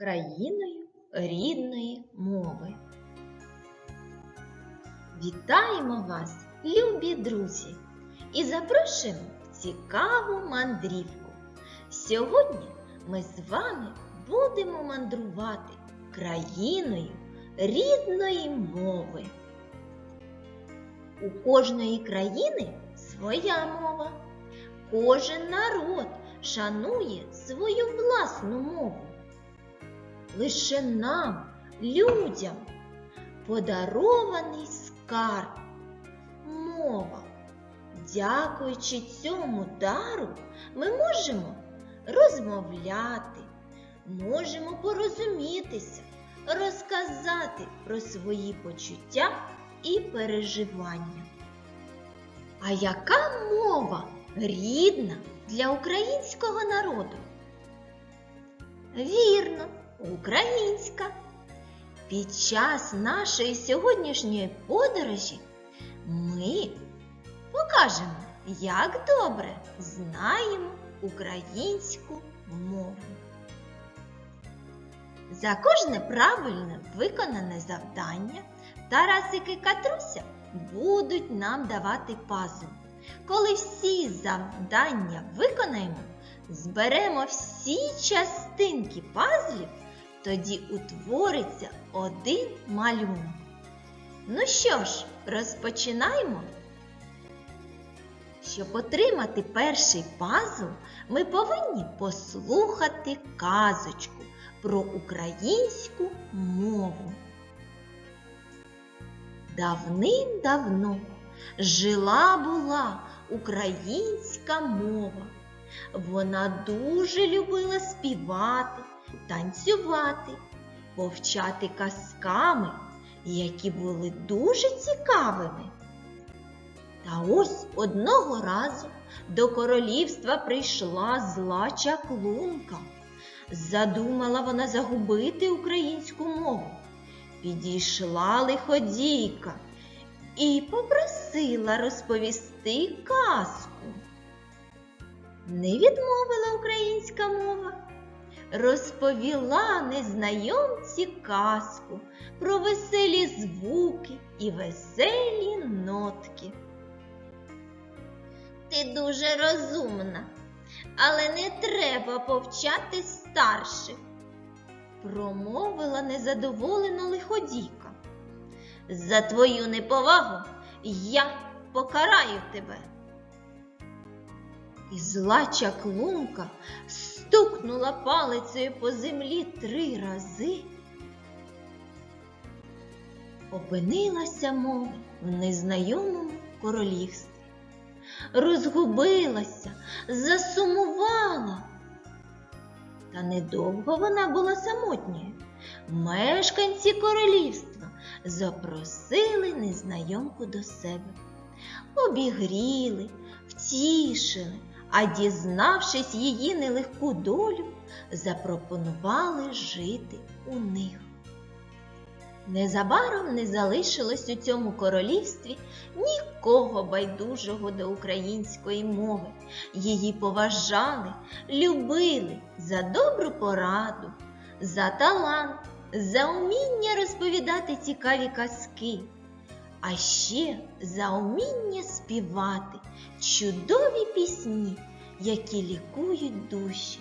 країною рідної мови. Вітаємо вас, любі друзі, і запрошуємо в цікаву мандрівку. Сьогодні ми з вами будемо мандрувати країною рідної мови. У кожної країни своя мова. Кожен народ шанує свою власну мову. Лише нам, людям, подарований скарб мова. Дякуючи цьому дару, ми можемо розмовляти, можемо порозумітися, розказати про свої почуття і переживання. А яка мова рідна для українського народу? Вірно, українська. Під час нашої сьогоднішньої подорожі ми покажемо, як добре знаємо українську мову. За кожне правильне виконане завдання Тарасик і Катруся будуть нам давати пазл. Коли всі завдання виконаємо, зберемо всі частинки пазлів, тоді утвориться один малюнок. Ну що ж, розпочинаємо. Щоб отримати перший пазл, ми повинні послухати казочку про українську мову. Давним-давно жила була українська мова. Вона дуже любила співати, танцювати, повчати казками, які були дуже цікавими. Та ось одного разу до королівства прийшла зла чаклунка. Задумала вона загубити українську мову. Підійшла лиходійка і попросила розповісти казку. Не відмовила українська мова, розповіла незнайомці казку про веселі звуки і веселі нотки. Ти дуже розумна, але не треба повчати старших, промовила незадоволена лиходійка. За твою неповагу я покараю тебе. І зла чаклунка стукнула палицею по землі три рази. Опинилася мова в незнайомому королівстві. Розгубилася, засумувала. Та недовго вона була самотньою. Мешканці королівства запросили незнайомку до себе, обігріли, втішили, а дізнавшись її нелегку долю, запропонували жити у них. Незабаром не залишилось у цьому королівстві нікого байдужого до української мови. Її поважали, любили за добру пораду, за талант, за уміння розповідати цікаві казки, а ще за уміння співати чудові пісні, які лікують душі.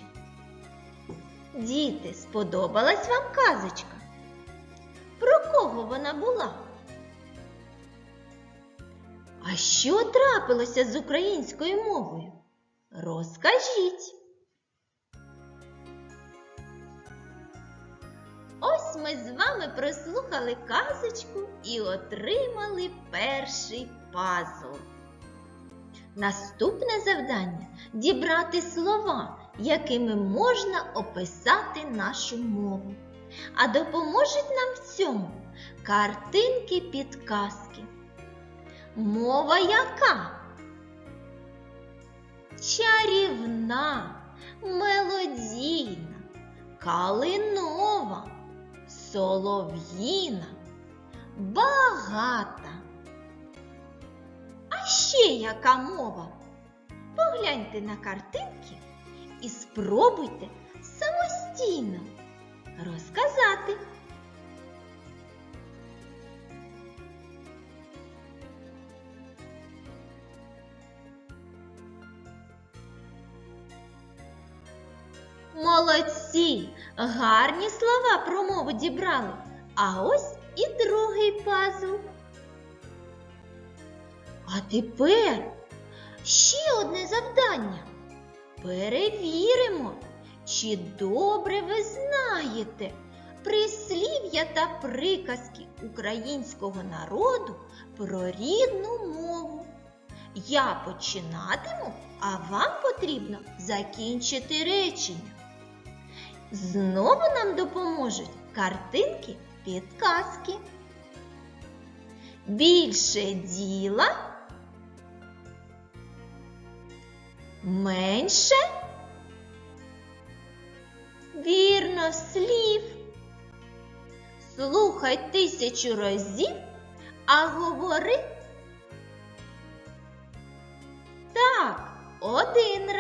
Діти, сподобалась вам казочка? Про кого вона була? А що трапилося з українською мовою? Розкажіть. Ми з вами прослухали казочку і отримали перший пазл. Наступне завдання дібрати слова, якими можна описати нашу мову. А допоможуть нам в цьому картинки підказки. Мова яка? Чарівна, мелодійна, калинова, солов'їна, багата. А ще яка мова? Погляньте на картинки і спробуйте самостійно розказати. Молодці! Гарні слова про мову дібрали. А ось і другий пазл. А тепер ще одне завдання. Перевіримо, чи добре ви знаєте прислів'я та приказки українського народу про рідну мову. Я починатиму, а вам потрібно закінчити речення. Знову нам допоможуть картинки підказки. Більше діла. Менше. Вірно, слів. Слухай тисячу разів, а говори. Так, один раз.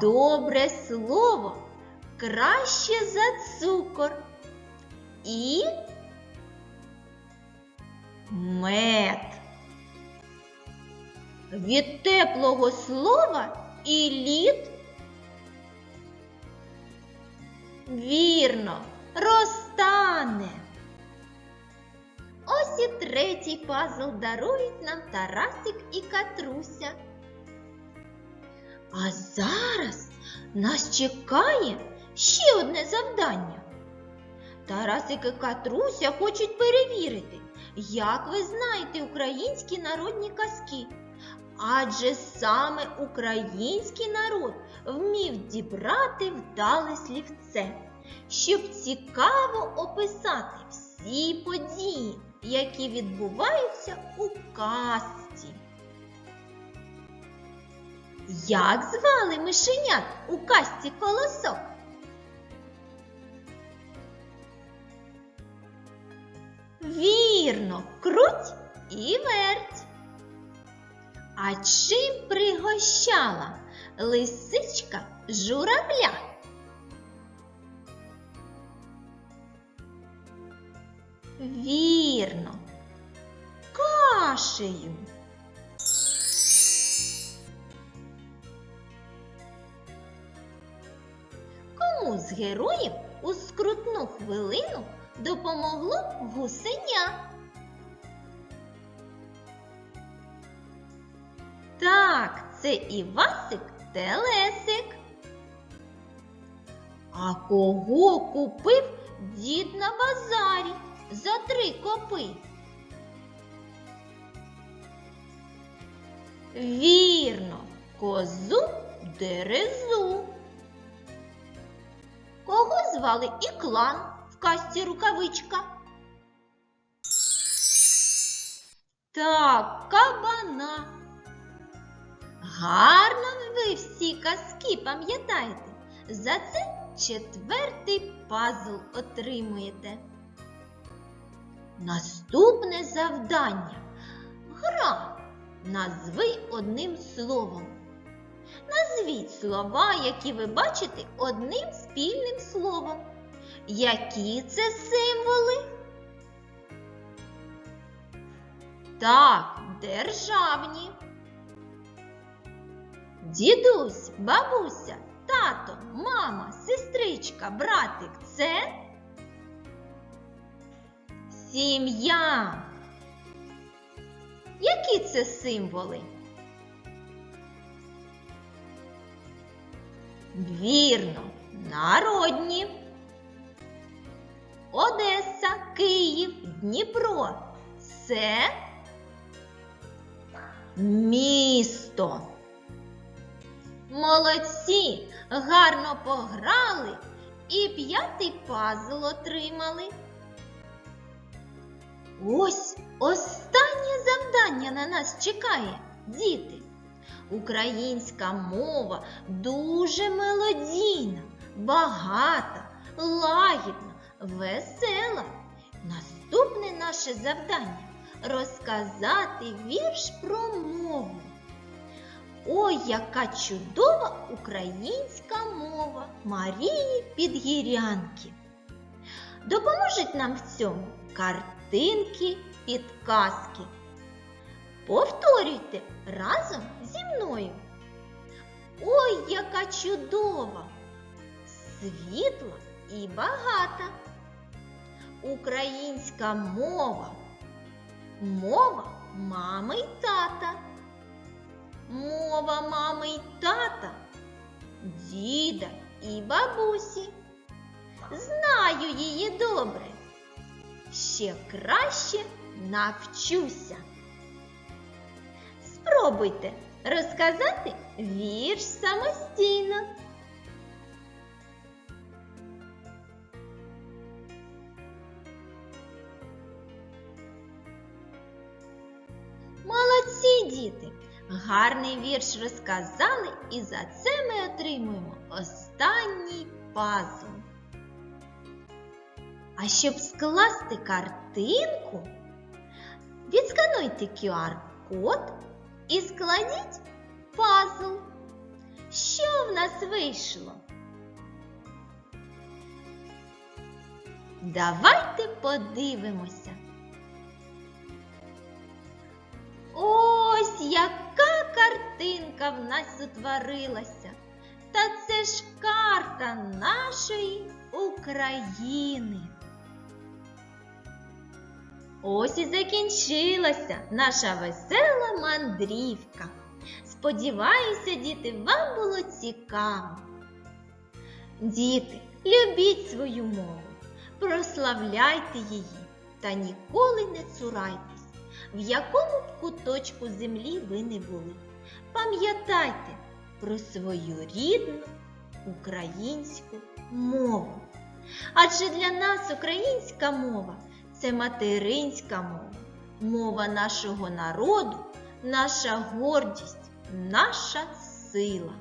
Добре слово краще за цукор. І мед. Від теплого слова і лід. Вірно, розтане. Ось і третій пазл дарують нам Тарасик і Катруся. А зараз нас чекає ще одне завдання. Тарасик і Катруся хочуть перевірити, як ви знаєте українські народні казки. Адже саме український народ вмів дібрати вдале слівце, щоб цікаво описати всі події, які відбуваються у казці. Як звали мишенят у казці колосок? Вірно, круть і верть. А чим пригощала лисичка журавля? Вірно, кашею. З героїв у скрутну хвилину допомогло гусеня? Так, це Івасик Телесик. А кого купив дід на базарі за три копи? Вірно, козу дерезу. Кого звали Іклан в касті рукавичка? Так, кабана. Гарно ви всі казки пам'ятаєте. За це четвертий пазл отримуєте. Наступне завдання. Гра. Назви одним словом. Назвіть слова, які ви бачите одним спільним словом. Які це символи? Так, державні. Дідусь, бабуся, тато, мама, сестричка, братик це сім'я. Які це символи? Вірно, народні. Одеса, Київ, Дніпро. Це місто. Молодці, гарно пограли і п'ятий пазл отримали. Ось останнє завдання на нас чекає, діти. Українська мова дуже мелодійна, багата, лагідна, весела. Наступне наше завдання розказати вірш про мову. Ой, яка чудова українська мова Марії Підгірянки. Допоможуть нам в цьому картинки, підказки. Повторюйте разом зі мною. Ой, яка чудова, світла і багата. Українська мова. Мова мами й тата. Мова мами й тата, діда і бабусі. Знаю її добре. Ще краще навчуся. Спробуйте розказати вірш самостійно. Молодці, діти! Гарний вірш розказали, і за це ми отримуємо останній пазл. А щоб скласти картинку, відскануйте QR-код і складіть пазл. Що в нас вийшло? Давайте подивимося. Ось яка картинка в нас утворилася. Та це ж карта нашої України. Ось і закінчилася наша весела мандрівка. Сподіваюся, діти, вам було цікаво. Діти, любіть свою мову, прославляйте її та ніколи не цурайтесь, в якому б куточку землі ви не були. Пам'ятайте про свою рідну українську мову. Адже для нас українська мова це материнська мова, мова нашого народу, наша гордість, наша сила.